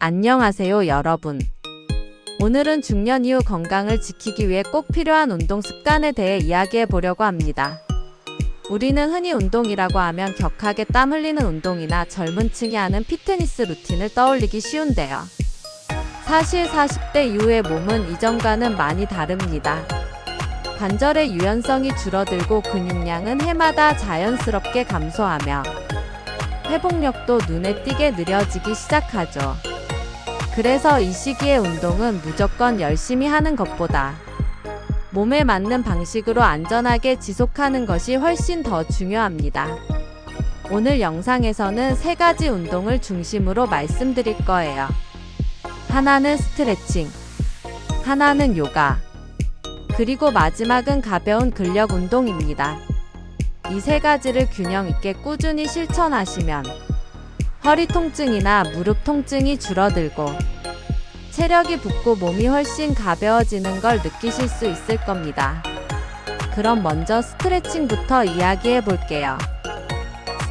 안녕하세요, 여러분. 오늘은 중년 이후 건강을 지키기 위해 꼭 필요한 운동 습관에 대해 이야기해 보려고 합니다. 우리는 흔히 운동이라고 하면 격하게 땀 흘리는 운동이나 젊은 층이 하는 피트니스 루틴을 떠올리기 쉬운데요. 사실 40대 이후의 몸은 이전과는 많이 다릅니다. 관절의 유연성이 줄어들고 근육량은 해마다 자연스럽게 감소하며 회복력도 눈에 띄게 느려지기 시작하죠. 그래서 이 시기의 운동은 무조건 열심히 하는 것보다 몸에 맞는 방식으로 안전하게 지속하는 것이 훨씬 더 중요합니다. 오늘 영상에서는 세 가지 운동을 중심으로 말씀드릴 거예요. 하나는 스트레칭, 하나는 요가, 그리고 마지막은 가벼운 근력 운동입니다. 이 세 가지를 균형 있게 꾸준히 실천하시면 허리 통증이나 무릎 통증이 줄어들고 체력이 붙고 몸이 훨씬 가벼워지는 걸 느끼실 수 있을 겁니다. 그럼 먼저 스트레칭부터 이야기해 볼게요.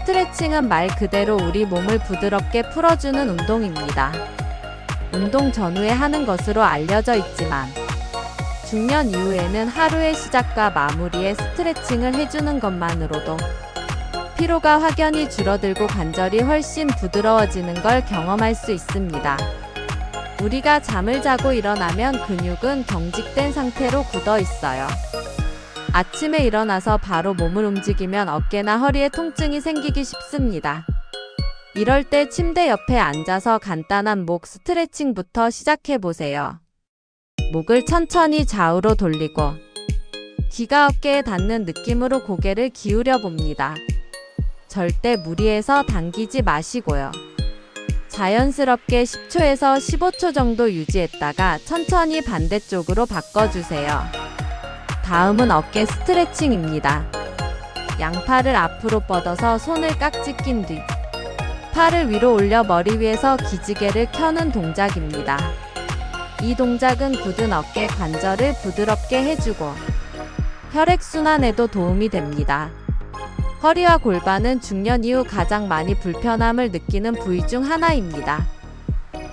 스트레칭은 말 그대로 우리 몸을 부드럽게 풀어주는 운동입니다. 운동 전후에 하는 것으로 알려져 있지만 중년 이후에는 하루의 시작과 마무리에 스트레칭을 해주는 것만으로도 피로가 확연히 줄어들고 관절이 훨씬 부드러워지는 걸 경험할 수 있습니다. 우리가 잠을 자고 일어나면 근육은 경직된 상태로 굳어 있어요. 아침에 일어나서 바로 몸을 움직이면 어깨나 허리에 통증이 생기기 쉽습니다. 이럴 때 침대 옆에 앉아서 간단한 목 스트레칭부터 시작해 보세요. 목을 천천히 좌우로 돌리고 귀가 어깨에 닿는 느낌으로 고개를 기울여 봅니다. 절대 무리해서 당기지 마시고요. 자연스럽게 10초에서 15초 정도 유지했다가 천천히 반대쪽으로 바꿔주세요. 다음은 어깨 스트레칭입니다. 양팔을 앞으로 뻗어서 손을 깍지 낀 뒤, 팔을 위로 올려 머리 위에서 기지개를 켜는 동작입니다. 이 동작은 굳은 어깨 관절을 부드럽게 해주고 혈액순환에도 도움이 됩니다. 허리와 골반은 중년 이후 가장 많이 불편함을 느끼는 부위 중 하나입니다.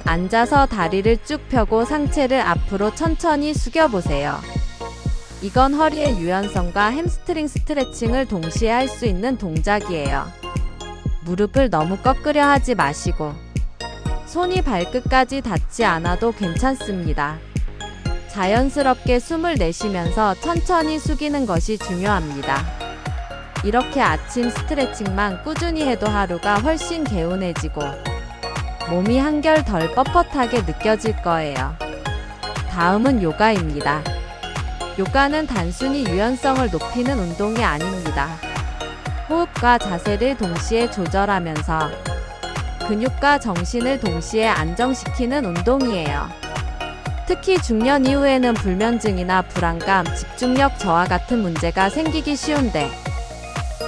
앉아서 다리를 쭉 펴고 상체를 앞으로 천천히 숙여보세요. 이건 허리의 유연성과 햄스트링 스트레칭을 동시에 할 수 있는 동작이에요. 무릎을 너무 꺾으려 하지 마시고 손이 발끝까지 닿지 않아도 괜찮습니다. 자연스럽게 숨을 내쉬면서 천천히 숙이는 것이 중요합니다. 이렇게 아침 스트레칭만 꾸준히 해도 하루가 훨씬 개운해지고 몸이 한결 덜 뻣뻣하게 느껴질 거예요. 다음은 요가입니다. 요가는 단순히 유연성을 높이는 운동이 아닙니다. 호흡과 자세를 동시에 조절하면서 근육과 정신을 동시에 안정시키는 운동이에요. 특히 중년 이후에는 불면증이나 불안감, 집중력 저하 같은 문제가 생기기 쉬운데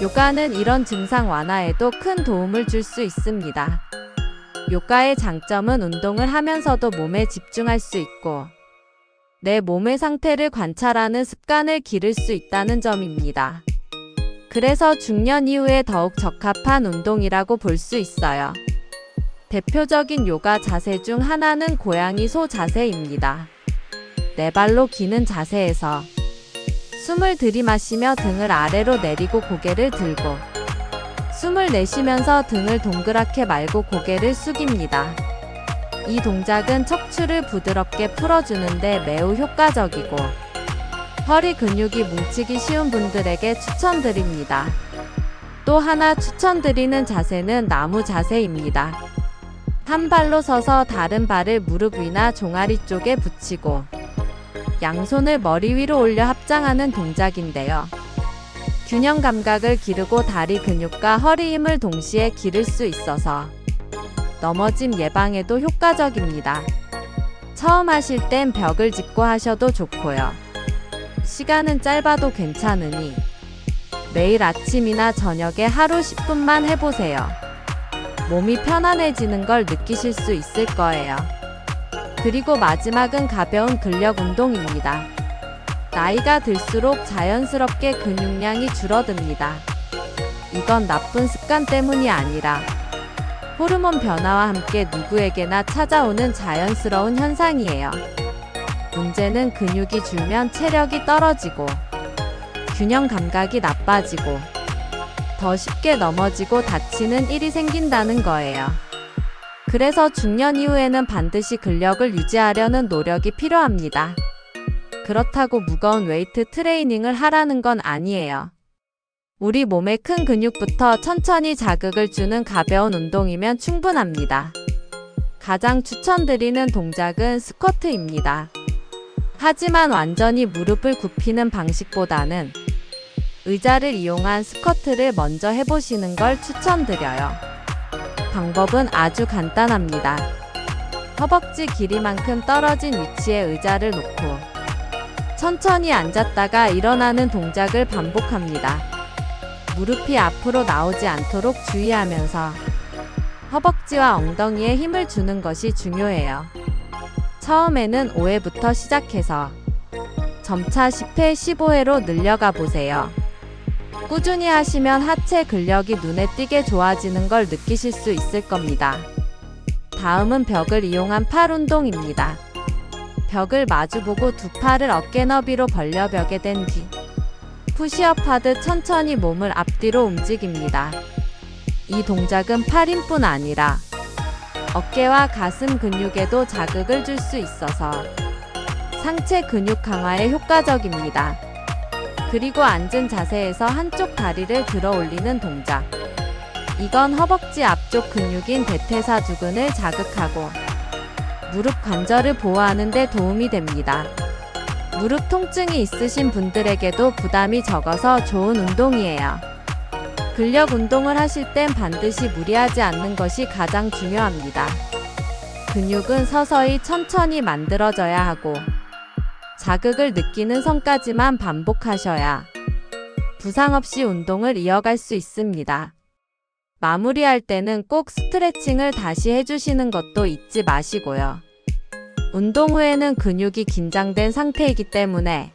요가는 이런 증상 완화에도 큰 도움을 줄 수 있습니다. 요가의 장점은 운동을 하면서도 몸에 집중할 수 있고 내 몸의 상태를 관찰하는 습관을 기를 수 있다는 점입니다. 그래서 중년 이후에 더욱 적합한 운동이라고 볼 수 있어요. 대표적인 요가 자세 중 하나는 고양이 소 자세입니다. 네 발로 기는 자세에서 숨을 들이마시며 등을 아래로 내리고 고개를 들고 숨을 내쉬면서 등을 동그랗게 말고 고개를 숙입니다. 이 동작은 척추를 부드럽게 풀어주는데 매우 효과적이고 허리 근육이 뭉치기 쉬운 분들에게 추천드립니다. 또 하나 추천드리는 자세는 나무 자세입니다. 한 발로 서서 다른 발을 무릎 위나 종아리 쪽에 붙이고 양손을 머리 위로 올려 합장하는 동작인데요. 균형 감각을 기르고 다리 근육과 허리 힘을 동시에 기를 수 있어서 넘어짐 예방에도 효과적입니다. 처음 하실 땐 벽을 짚고 하셔도 좋고요. 시간은 짧아도 괜찮으니 매일 아침이나 저녁에 하루 10분만 해보세요. 몸이 편안해지는 걸 느끼실 수 있을 거예요. 그리고 마지막은 가벼운 근력 운동입니다. 나이가 들수록 자연스럽게 근육량이 줄어듭니다. 이건 나쁜 습관 때문이 아니라 호르몬 변화와 함께 누구에게나 찾아오는 자연스러운 현상이에요. 문제는 근육이 줄면 체력이 떨어지고 균형 감각이 나빠지고 더 쉽게 넘어지고 다치는 일이 생긴다는 거예요. 그래서 중년 이후에는 반드시 근력을 유지하려는 노력이 필요합니다. 그렇다고 무거운 웨이트 트레이닝을 하라는 건 아니에요. 우리 몸의 큰 근육부터 천천히 자극을 주는 가벼운 운동이면 충분합니다. 가장 추천드리는 동작은 스쿼트입니다. 하지만 완전히 무릎을 굽히는 방식보다는 의자를 이용한 스쿼트를 먼저 해보시는 걸 추천드려요. 방법은 아주 간단합니다. 허벅지 길이만큼 떨어진 위치에 의자를 놓고 천천히 앉았다가 일어나는 동작을 반복합니다. 무릎이 앞으로 나오지 않도록 주의하면서 허벅지와 엉덩이에 힘을 주는 것이 중요해요. 처음에는 5회부터 시작해서 점차 10회, 15회로 늘려가 보세요. 꾸준히 하시면 하체 근력이 눈에 띄게 좋아지는 걸 느끼실 수 있을 겁니다. 다음은 벽을 이용한 팔 운동입니다. 벽을 마주보고 두 팔을 어깨 너비로 벌려 벽에 댄 뒤, 푸시업 하듯 천천히 몸을 앞뒤로 움직입니다. 이 동작은 팔힘뿐 아니라 어깨와 가슴 근육에도 자극을 줄 수 있어서 상체 근육 강화에 효과적입니다. 그리고 앉은 자세에서 한쪽 다리를 들어 올리는 동작. 이건 허벅지 앞쪽 근육인 대퇴사두근을 자극하고 무릎 관절을 보호하는 데 도움이 됩니다. 무릎 통증이 있으신 분들에게도 부담이 적어서 좋은 운동이에요. 근력 운동을 하실 땐 반드시 무리하지 않는 것이 가장 중요합니다. 근육은 서서히 천천히 만들어져야 하고 자극을 느끼는 선까지만 반복하셔야 부상 없이 운동을 이어갈 수 있습니다. 마무리할 때는 꼭 스트레칭을 다시 해주시는 것도 잊지 마시고요. 운동 후에는 근육이 긴장된 상태이기 때문에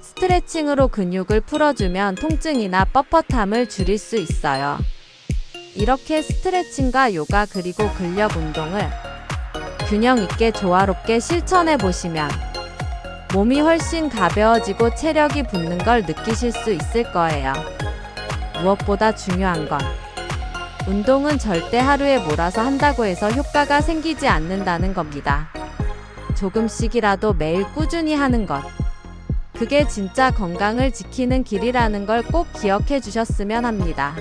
스트레칭으로 근육을 풀어주면 통증이나 뻣뻣함을 줄일 수 있어요. 이렇게 스트레칭과 요가 그리고 근력 운동을 균형 있게 조화롭게 실천해 보시면 몸이 훨씬 가벼워지고 체력이 붙는 걸 느끼실 수 있을 거예요. 무엇보다 중요한 건 운동은 절대 하루에 몰아서 한다고 해서 효과가 생기지 않는다는 겁니다. 조금씩이라도 매일 꾸준히 하는 것. 그게 진짜 건강을 지키는 길이라는 걸 꼭 기억해 주셨으면 합니다.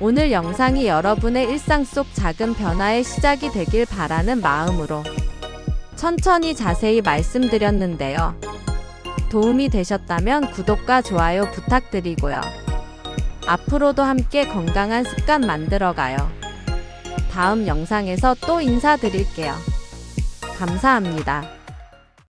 오늘 영상이 여러분의 일상 속 작은 변화의 시작이 되길 바라는 마음으로 천천히 자세히 말씀드렸는데요. 도움이 되셨다면 구독과 좋아요 부탁드리고요. 앞으로도 함께 건강한 습관 만들어가요. 다음 영상에서 또 인사드릴게요. 감사합니다.